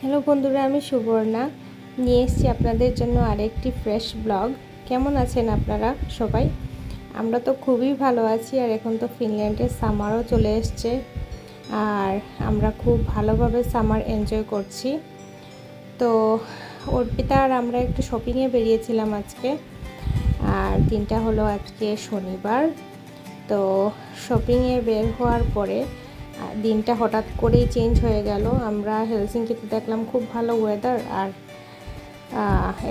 Hello বন্ধুরা, আমি সুবর্ণা। নিয়ে এসেছি আপনাদের জন্য আরেকটি ফ্রেশ ব্লগ কেমন আছেন আপনারা সবাই? আমরা তো খুবই ভালো আছি আর এখন তো ফিনল্যান্ডের সামারও চলে এসছে। আর আমরা খুব ভালোভাবে সামার এনজয় করছি। তো অর্পিতা আর আমরা একটু শপিংয়ে বেরিয়েছিলাম আজকে। আর দিনটা হলো আজকে শনিবার। তো শপিংয়ে বের হওয়ার পরে দিনটা হঠাৎ করেই চেঞ্জ হয়ে গেল। আমরা হেলসিংকিতে দেখলাম খুব ভালো ওয়েদার আর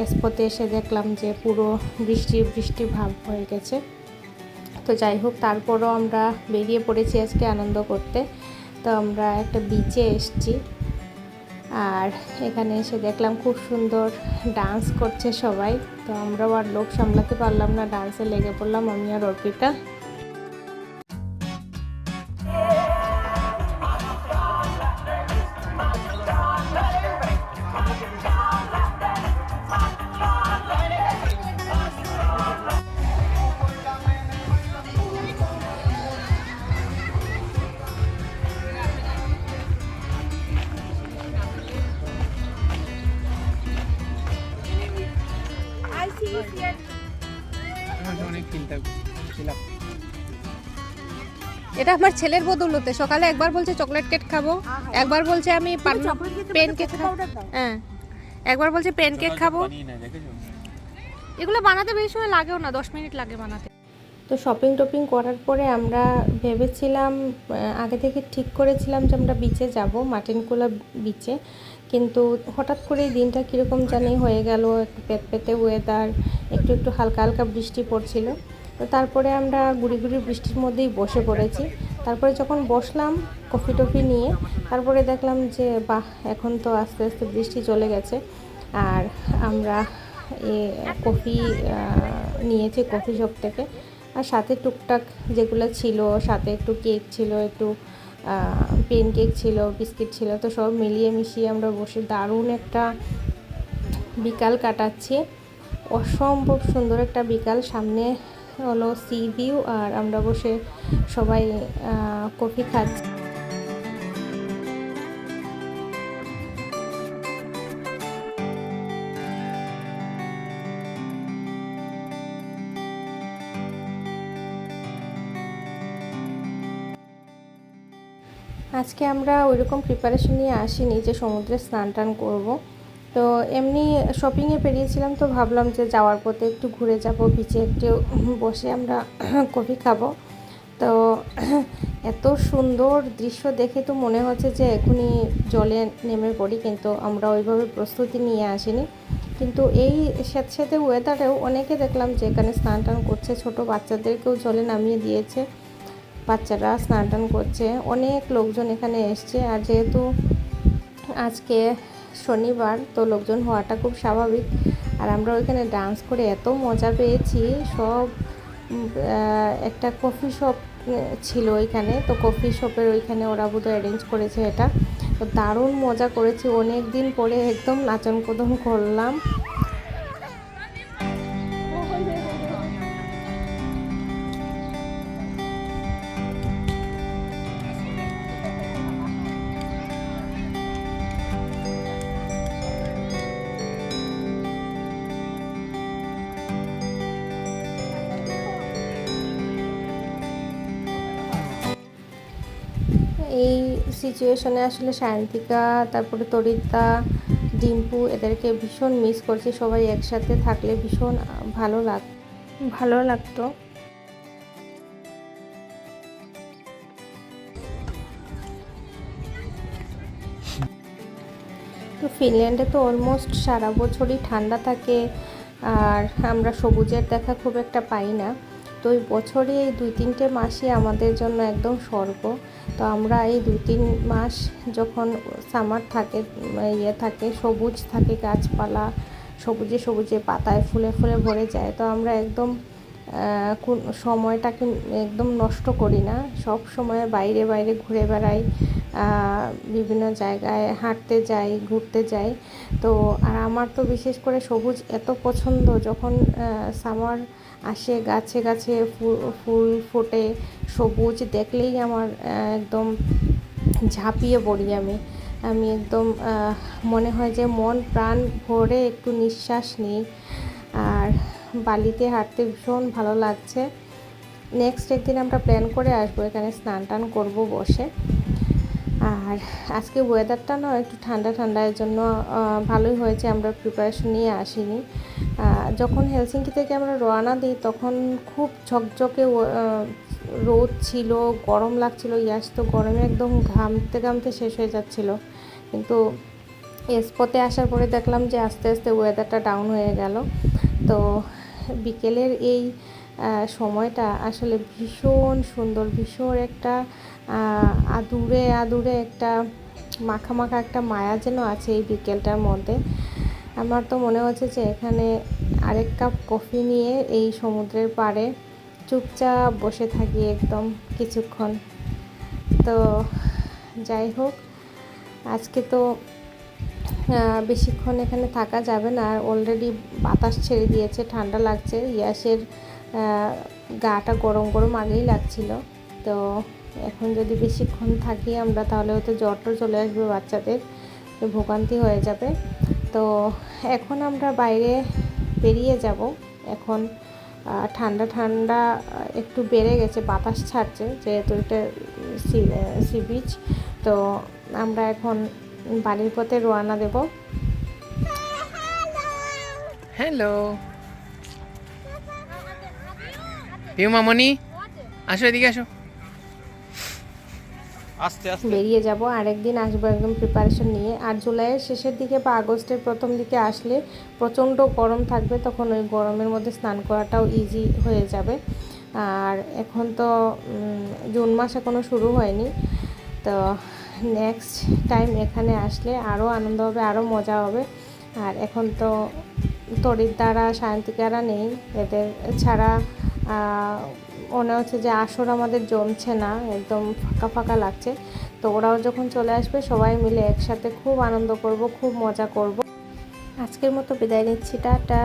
এসপোতে এসে দেখলাম যে পুরো বৃষ্টি বৃষ্টি ভাব হয়ে গেছে। তো যাই হোক, তারপরও আমরা বেরিয়ে পড়েছি আজকে আনন্দ করতে। তো আমরা একটা বিচে এসছি আর এখানে এসে দেখলাম খুব সুন্দর ডান্স করছে সবাই। তো আমরাও আর লোক সামলাতে পারলাম না ডান্সে লেগে পড়লাম আমি আর অর্পিতা। অনেক চিন্তা ছিলাম এটা আমার ছেলের বদৌলতে। সকালে একবার বলছে চকলেট কেক খাব একবার বলছে আমি পেন কেক হ্যাঁ। একবার বলছে পেন কেক খাব। এগুলো বানাতে বেশি সময় লাগেও না দশ মিনিট লাগে বানাতে। তো শপিং টপিং করার পরে আমরা ভেবেছিলাম আগে থেকে ঠিক করেছিলাম যে আমরা বিচে যাব মার্টিনকুলা বিচে কিন্তু হঠাৎ করে দিনটা কীরকম জানি হয়ে গেল, একটু পেতে ওয়েদার একটু একটু হালকা হালকা বৃষ্টি পড়ছিল। তো তারপরে আমরা গুড়ি গুড়ি বৃষ্টির মধ্যেই বসে পড়েছি। তারপরে যখন বসলাম কফি টফি নিয়ে, তারপরে দেখলাম যে, বাহ, এখন তো আস্তে আস্তে বৃষ্টি চলে গেছে। আর আমরা এ কফি নিয়েছি কফি শপ থেকে। আর সাথে টুকটাক যেগুলো ছিল, সাথে একটু কেক ছিল, একটু পেন কেক ছিল, বিস্কিট ছিল, তো সব মিলিয়ে মিশিয়ে আমরা বসে দারুণ একটা বিকাল কাটাচ্ছি। অসম্ভব সুন্দর একটা বিকাল। সামনে হলো সি ভিউ আর আমরা বসে সবাই কফি খাচ্ছি। আজকে আমরা ওইরকম প্রিপারেশন নিয়ে আসিনি যে সমুদ্রে স্নান টান করব। তো এমনি শপিংয়ে বেরিয়েছিলাম তো ভাবলাম যে যাওয়ার পথে একটু ঘুরে যাব বিচে একটু বসে আমরা কফি খাব। তো এত সুন্দর দৃশ্য দেখে তো মনে হচ্ছে যে এখনই জলে নেমে পড়ি, কিন্তু আমরা ওইভাবে প্রস্তুতি নিয়ে আসিনি। কিন্তু এই স্যাঁত স্যাঁতে ওয়েদারেও অনেকে দেখলাম যে এখানে স্নান টান করছে, ছোট বাচ্চাদেরকেও জলে নামিয়ে দিয়েছে। বাচ্চারা স্নান টান করছে। অনেক লোকজন এখানে এসছে আর যেহেতু আজকে শনিবার, তো লোকজন হওয়াটা খুব স্বাভাবিক। আর আমরা ওইখানে ডান্স করে এত মজা পেয়েছি। সব একটা কফি শপ ছিল ওইখানে। তো কফি শপের ওইখানে ওরা বোধহয় অ্যারেঞ্জ করেছে এটা। তো দারুণ মজা করেছি। অনেক দিন পরে একদম নাচন কোদন করলাম। এই সিচুয়েশনে আসলে শান্তিকা তারপরে তরিতা, ডিম্পু এদেরকে ভীষণ মিস করছি। সবাই একসাথে থাকলে ভীষণ ভালো লাগ, ভালো লাগতো। তো ফিনল্যান্ডে তো অলমোস্ট সারা বছরই ঠান্ডা থাকে, আর আমরা সবুজের দেখা খুব একটা পাই না। তো বছরে এই দুই তিনটে মাসই আমাদের জন্য একদম স্বর্গ। তো আমরা এই দুই তিন মাস যখন সামার থাকে ইয়ে থাকে, সবুজ থাকে গাছপালা, সবুজে সবুজে পাতায় ফুলে ফুলে ভরে যায়, তো আমরা একদম সময়টাকে একদম নষ্ট করি না। সব সময় বাইরে বাইরে ঘুরে বেড়াই বিভিন্ন জায়গায় হাঁটতে যাই, ঘুরতে যাই। তো, আর আমার তো বিশেষ করে সবুজ এত পছন্দ, যখন সামার আসে, গাছে গাছে ফুল ফোটে, সবুজ দেখলেই আমার একদম ঝাঁপিয়ে পড়ি আমি। আমি একদম মনে হয় যে মন, প্রাণ ভরে একটু নিঃশ্বাস নিই। আর বালিতে হাঁটতে ভীষণ ভালো লাগছে। নেক্সট একদিন আমরা প্ল্যান করে আসব, এখানে স্নান টান করব বসে। আর আজকে ওয়েদারটা না একটু ঠান্ডা ঠান্ডা, এর জন্য ভালোই হয়েছে। আমরা প্রিপারেশন নিয়ে আসিনি। যখন হেলসিঙ্কি থেকে আমরা রওনা দিই, তখন খুব ঝকঝকে রোদ ছিল, গরম লাগছিল। ইয়াস, তো গরমে একদম ঘামতে ঘামতে শেষ হয়ে যাচ্ছিল। কিন্তু এসপথে আসার পরে দেখলাম যে আস্তে আস্তে ওয়েদারটা ডাউন হয়ে গেল। তো বিকেলের এই সময়টা আসলে ভীষণ সুন্দর, ভীষণ একটা আদুরে আদুরে একটা মাখা মাখা একটা মায়া যেন আছে এই বিকেলটার মধ্যে। আমার তো মনে হচ্ছে যে এখানে আরেক কাপ কফি নিয়ে এই সমুদ্রের পাড়ে চুপচাপ বসে থাকি একদম কিছুক্ষণ। তো যাই হোক, আজকে তো বেশিক্ষণ এখানে থাকা যাবে না। আর অলরেডি বাতাস ছেড়ে দিয়েছে, ঠান্ডা লাগছে। ইয়াসের গাটা গরম গরম আগেই লাগছিল। তো এখন যদি বেশিক্ষণ থাকি আমরা, তাহলে হয়তো জ্বর টর চলে আসবে বাচ্চাদের ভোগান্তি হয়ে যাবে। তো এখন আমরা বাইরে বেরিয়ে যাব। এখন ঠান্ডা ঠান্ডা একটু বেড়ে গেছে, বাতাস ছাড়ছে, যেহেতু এটা সি বিচ। তো আমরা এখন বাড়ির পথে রওনা দেব। হ্যালো পিউ মামনি, আসো এদিকে আসো। বেরিয়ে যাব, আরেকদিন আসব একদম প্রিপারেশন নিয়ে। আর জুলাইয়ের শেষের দিকে বা আগস্টের প্রথম দিকে আসলে প্রচণ্ড গরম থাকবে, তখন ওই গরমের মধ্যে স্নান করাটাও ইজি হয়ে যাবে। আর এখন তো জুন মাস এখনও শুরু হয়নি। তো নেক্সট টাইম এখানে আসলে আরও আনন্দ হবে আরও মজা হবে। আর এখন তো তরিদ্দারা শান্তিকারা নেই। এদের ছাড়া মনে হচ্ছে যে আসর আমাদের জমছে না, একদম ফাঁকা ফাঁকা লাগছে। তো ওরাও যখন চলে আসবে, সবাই মিলে একসাথে খুব আনন্দ করব, খুব মজা করব। আজকের মতো বিদায় নিচ্ছি, টাটা।